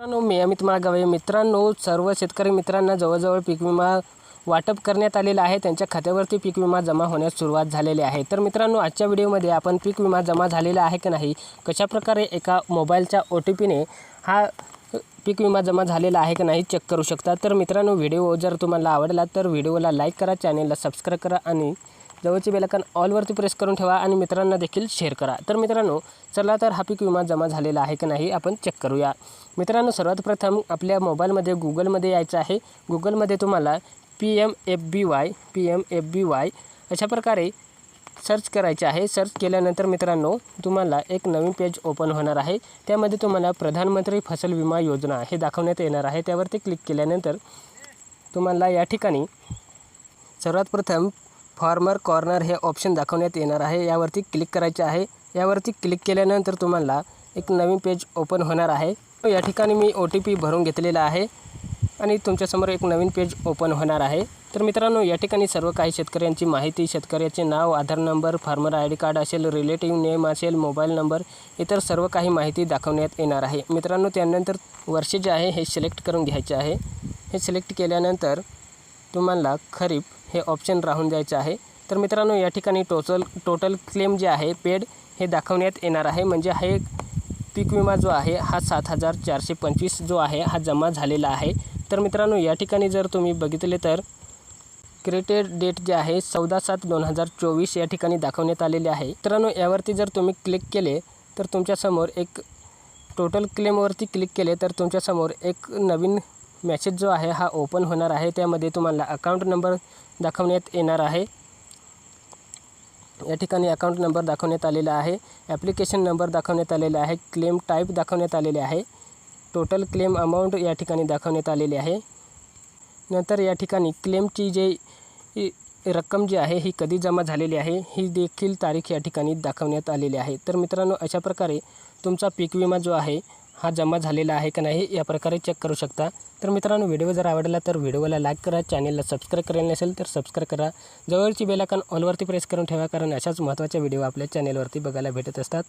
मित्रांनो मी अमित माळगावे मित्रांनो सर्व शेतकरी मित्रांना जवळजवळ पीक विमा वाटप करण्यात आलेला आहे. त्यांच्या खात्यावरती पीक विमा जमा होण्यास सुरुवात झालेली आहे. तर मित्रांनो आजच्या व्हिडिओमध्ये आपण पीक विमा जमा झालेला आहे की नाही कशाप्रकारे एका मोबाईलच्या ओ टी पीने हा पीक विमा जमा झालेला आहे की नाही चेक करू शकता. तर मित्रांनो व्हिडिओ जर तुम्हाला आवडला तर व्हिडिओला लाईक करा चॅनेलला सबस्क्राईब करा आणि जवळची बेलकन ऑलवरती प्रेस करून ठेवा आणि मित्रांना देखील शेअर करा. तर मित्रांनो चला तर हा पीक विमा जमा झालेला आहे की नाही आपण चेक करूया. मित्रांनो सर्वात प्रथम आपल्या मोबाईलमध्ये गुगलमध्ये यायचं आहे. गुगलमध्ये तुम्हाला P M F B Y P M F B Y अशा प्रकारे सर्च करायचे आहे. सर्च केल्यानंतर मित्रांनो तुम्हाला एक नवीन पेज ओपन होणार आहे. त्यामध्ये तुम्हाला प्रधानमंत्री फसल विमा योजना हे दाखवण्यात येणार आहे. त्यावरती क्लिक केल्यानंतर तुम्हाला या ठिकाणी सर्वात प्रथम फॉर्मर कॉर्नर हे ऑप्शन दाखवण्यात येणार आहे. यावरती क्लिक करायचे आहे. यावरती क्लिक केल्यानंतर तुम्हाला एक नवीन पेज ओपन होणार आहे. या ठिकाणी मी ओ टी पी भरून घेतलेला आहे आणि तुमच्यासमोर एक नवीन पेज ओपन होणार आहे. तर मित्रांनो या ठिकाणी सर्व काही शेतकऱ्यांची माहिती शेतकऱ्याचे नाव Aadhaar number farmer I D card असेल रिलेटिव्ह नेम असेल मोबाईल नंबर इतर सर्व काही माहिती दाखवण्यात येणार आहे. मित्रांनो त्यानंतर वर्ष जे आहे हे सिलेक्ट करून घ्यायचे आहे. हे सिलेक्ट केल्यानंतर तुम्हाला खरीप हे ऑप्शन राहून द्यायचं आहे. तर मित्रांनो या ठिकाणी टोटल टोटल क्लेम जे आहे पेड हे दाखवण्यात येणार आहे. म्हणजे हा एक पीक विमा जो आहे हा सात हजार चारशे पंचवीस जो आहे हा जमा झालेला आहे. तर मित्रांनो या ठिकाणी जर तुम्ही बघितले तर क्रेटेड डेट जे आहे चौदा सात दोन हजार चोवीस या ठिकाणी दाखवण्यात आलेले आहे. मित्रांनो यावरती जर तुम्ही क्लिक केले तर तुमच्यासमोर एक टोटल क्लेमवरती क्लिक केले तर तुमच्यासमोर एक नवीन मॅसेज जो आहे हा ओपन होणार आहे. त्यामध्ये तुम्हाला अकाउंट नंबर दाखवण्यात येणार आहे. या ठिकाणी अकाउंट नंबर दाखवण्यात आलेला आहे. ॲप्लिकेशन नंबर दाखवण्यात आलेला आहे. क्लेम टाईप दाखवण्यात आलेले आहे. टोटल क्लेम अमाऊंट या ठिकाणी दाखवण्यात आलेली आहे. नंतर या ठिकाणी क्लेमची जे रक्कम जी आहे ही कधी जमा झालेली आहे ही देखील तारीख या ठिकाणी दाखवण्यात आलेली आहे. तर मित्रांनो अशा प्रकारे तुमचा पीक विमा जो आहे हा जमा झालेला आहे का नाही या प्रकारे चेक करू शकता. तर मित्रांनो व्हिडिओ जर आवडला तर व्हिडिओला लाईक करा चॅनलला सबस्क्राईब करायला नसेल तर सबस्क्राईब करा. जवळची बेलाकन ऑलवरती प्रेस करून ठेवा कारण अशाच महत्त्वाच्या व्हिडिओ आपल्या चॅनेलवरती बघायला भेटत असतात.